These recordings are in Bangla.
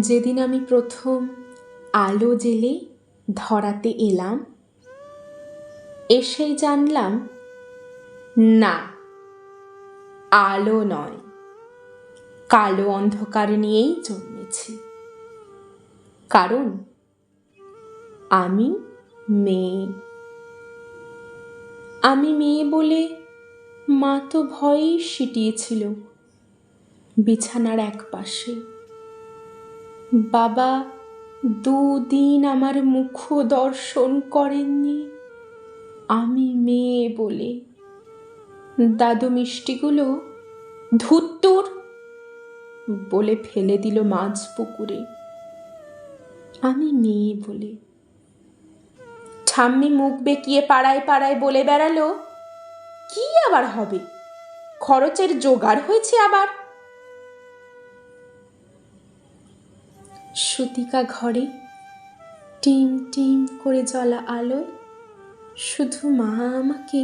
যেদিন আমি প্রথম আলো জেলে ধরাতে এলাম, এসেই জানলাম, না, আলো নয়, কালো অন্ধকার নিয়েই জন্মেছি। কারণ আমি মেয়ে। আমি মেয়ে বলে মা তো ভয়েই সিটিয়েছিল বিছানার এক পাশে বাবা, দুদিন আমার মুখ দর্শন করেননি। আমি মেয়ে বলে। দাদু মিষ্টিগুলো ধুত্তুর বলে ফেলে দিল মাছ পুকুরে। আমি মেয়ে বলে। ঠাম্মি মুখ বেঁকিয়ে পাড়ায় পাড়ায় বলে বেড়ালো, কি আবার হবে? খরচের জোগাড় হয়েছে আবার। সুতিকা ঘরে, টিম টিম করে জ্বলা আলোয় শুধু মা আমাকে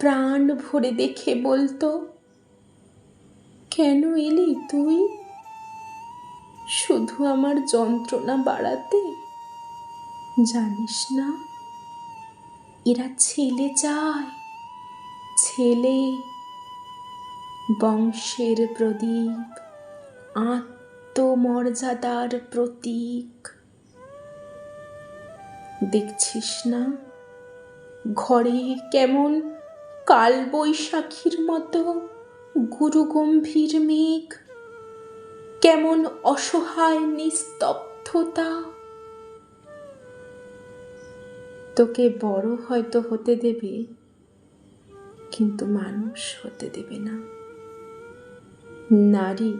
প্রাণ ভরে দেখে বলতো, কেন এলি তুই? শুধু আমার যন্ত্রণা বাড়াতে? জানিস না, এরা ছেলে চায়, ছেলে বংশের প্রদীপ আত্মমর্যাদার প্রতীক। দেখছিস না? ঘরে কেমন কাল বৈশাখীর মতো গুরু গম্ভীর মেঘ। কেমন অসহায় নিস্তব্ধতা। তোকে বড় হয়তো হতে দেবে, কিন্তু মানুষ হতে দেবে না। নারী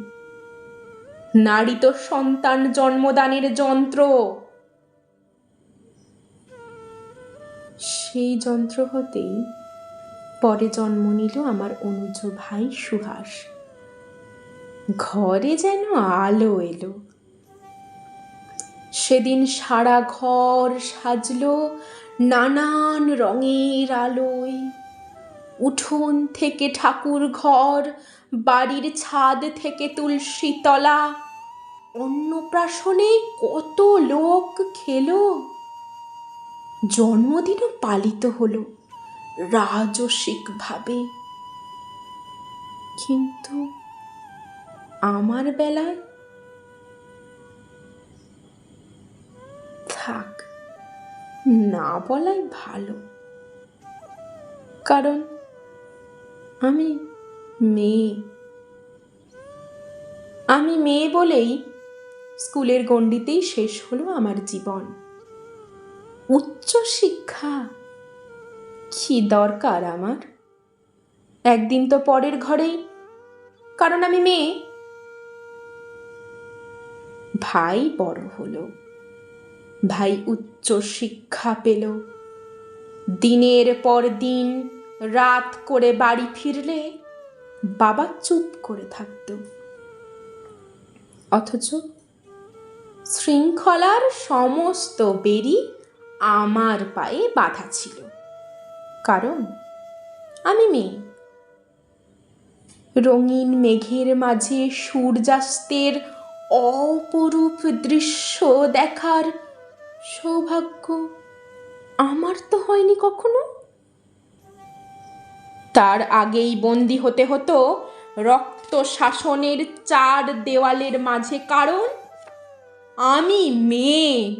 নারী তো সন্তান জন্মদানের যন্ত্র। সেই যন্ত্র হতেই পরে জন্ম নিল আমার অনুজ ভাই সুহাস। ঘরে যেন আলো এলো। সেদিন সারা ঘর সাজলো নানান রঙের আলোয়। উঠোন থেকে ঠাকুর ঘর, বাড়ির ছাদ থেকে তুলসীতলা অন্নপ্রাশনে কত লোক খেলো। জন্মদিনও পালিত হলো রাজসিকভাবে। কিন্তু আমার বেলায় থাক, না বলাই ভালো। কারণ আমি মেয়ে। আমি মেয়ে বলেই স্কুলের গণ্ডিতেই শেষ হলো আমার জীবন। উচ্চ শিক্ষা? কি দরকার আমার? একদিন তো পরের ঘরেই, কারণ আমি মেয়ে। ভাই বড় হলো। ভাই উচ্চ শিক্ষা পেল। দিনের পর দিন রাত করে বাড়ি ফিরলে বাবা চুপ করে থাকত। অথচ শৃঙ্খলার সমস্ত বেরি আমার পায়ে বাধা ছিল। কারণ আমি মেয়ে। রঙিন মেঘের মাঝে সূর্যাস্তের অপরূপ দৃশ্য দেখার সৌভাগ্য আমার তো হয়নি কখনো। তার আগেই বন্দি হতে হতো রক্ত শাসনের চার দেওয়ালের মাঝে, কারণ আমি মেয়ে।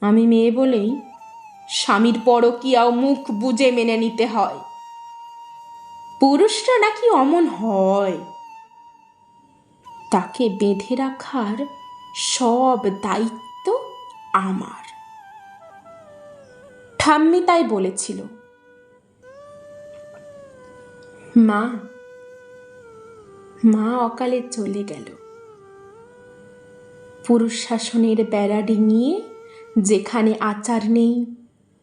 আমি মেয়ে বলেই স্বামীর পরকিয়াও মুখ বুঝে মেনে নিতে হয়। পুরুষরা নাকি অমন হয়। তাকে বেঁধে রাখার সব দায়িত্ব আমার। ঠাম্মি তাই বলেছিল। মা মা অকালে চলে গেল। পুরুষ শাসনের বেড়া ডিঙিয়ে যেখানে আচার নেই,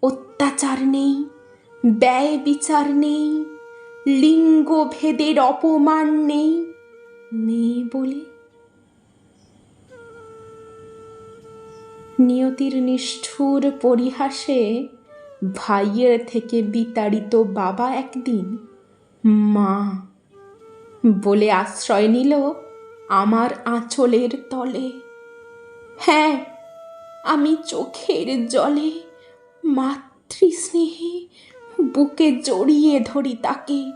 অত্যাচার নেই, ব্যয় বিচার নেই লিঙ্গ ভেদের অপমান নেই নেই বলে। নিয়তির নিষ্ঠুর পরিহাসে ভাইয়ের থেকে বিতাড়িত বাবা একদিন, মা, বলে আশ্রয় নিল আমার আঁচলের তলে। হ্যাঁ আমি চোখের জলে মাতৃস্নেহে বুকে জড়িয়ে ধরি তাকে।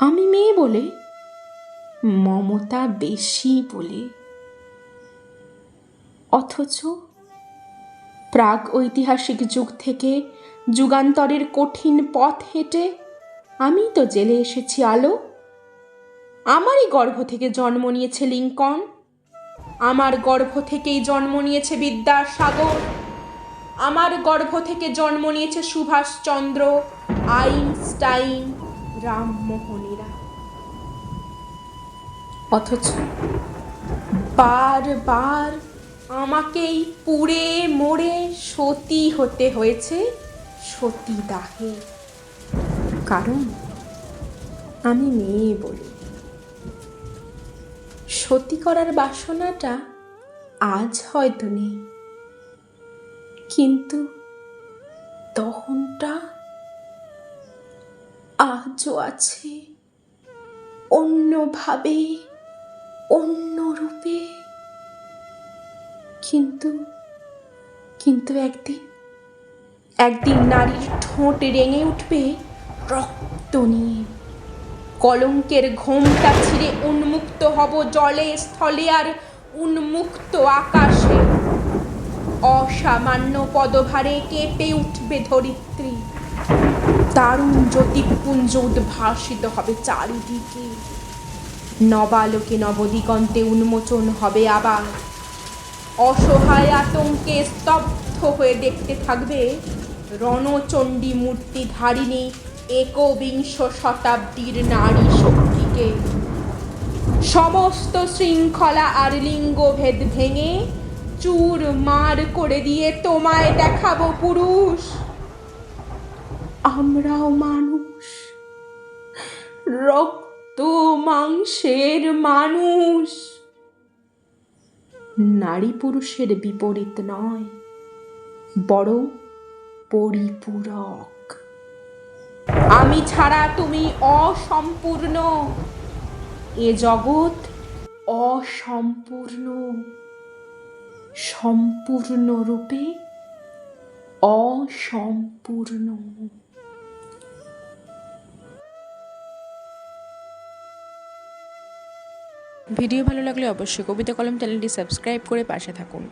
আমি মেয়ে বলে, মমতা বেশি বলে। অথচ প্রাগ ঐতিহাসিক যুগ থেকে যুগান্তরের কঠিন পথ হেঁটে আমি তো জেলে এসেছি আলো। আমারই গর্ভ থেকে জন্ম নিয়েছে লিঙ্কন। আমার গর্ভ থেকেই জন্ম নিয়েছে বিদ্যাসাগর। আমার গর্ভ থেকে জন্ম নিয়েছে সুভাষচন্দ্র আইনস্টাইন রামমোহনীরা। অথচ বারবার আমাকেই পুড়ে মরে সতী হতে হয়েছে সতীদাহে কারণ আমি মেয়ে বলি। সতী করার বাসনাটা আজ হয়তো নেই। কিন্তু তখনটা আজও আছে অন্যভাবে, অন্য রূপে। কিন্তু কিন্তু একদিন একদিন নারীর ঠোঁট রেঙে উঠবে রক্ত নিয়ে। কলঙ্কের ঘোমটা ছিঁড়ে উন্মুক্ত হব জলে, স্থলে আর উন্মুক্ত আকাশে। অসামান্য পদভারে কেঁপে উঠবে ধরিত্রী। দারুণ জ্যোতিপুঞ্জ উদ্ভাসিত হবে চারিদিকে। নবালোকে নবদিগন্তে উন্মোচন হবে আবার। অসহায় আতঙ্কে স্তব্ধ হয়ে দেখতে থাকবে রণচণ্ডী মূর্তি ধারিণী একবিংশ শতাব্দীর নারী শক্তিকে। সমস্ত শৃঙ্খলা আর লিঙ্গভেদ ভেঙে চুর মার করে দিয়ে তোমায় দেখাবো পুরুষ। আমরাও মানুষ। রক্ত মাংসের মানুষ। নারী পুরুষের বিপরীত নয় বড় পরিপূরক। আমি ছাড়া তুমি অসম্পূর্ণ। এ জগৎ অসম্পূর্ণ। সম্পূর্ণ রূপে অসম্পূর্ণ। ভিডিও ভালো লাগলে অবশ্যই কবিতা কলম চ্যানেলটি সাবস্ক্রাইব করে পাশে থাকুন।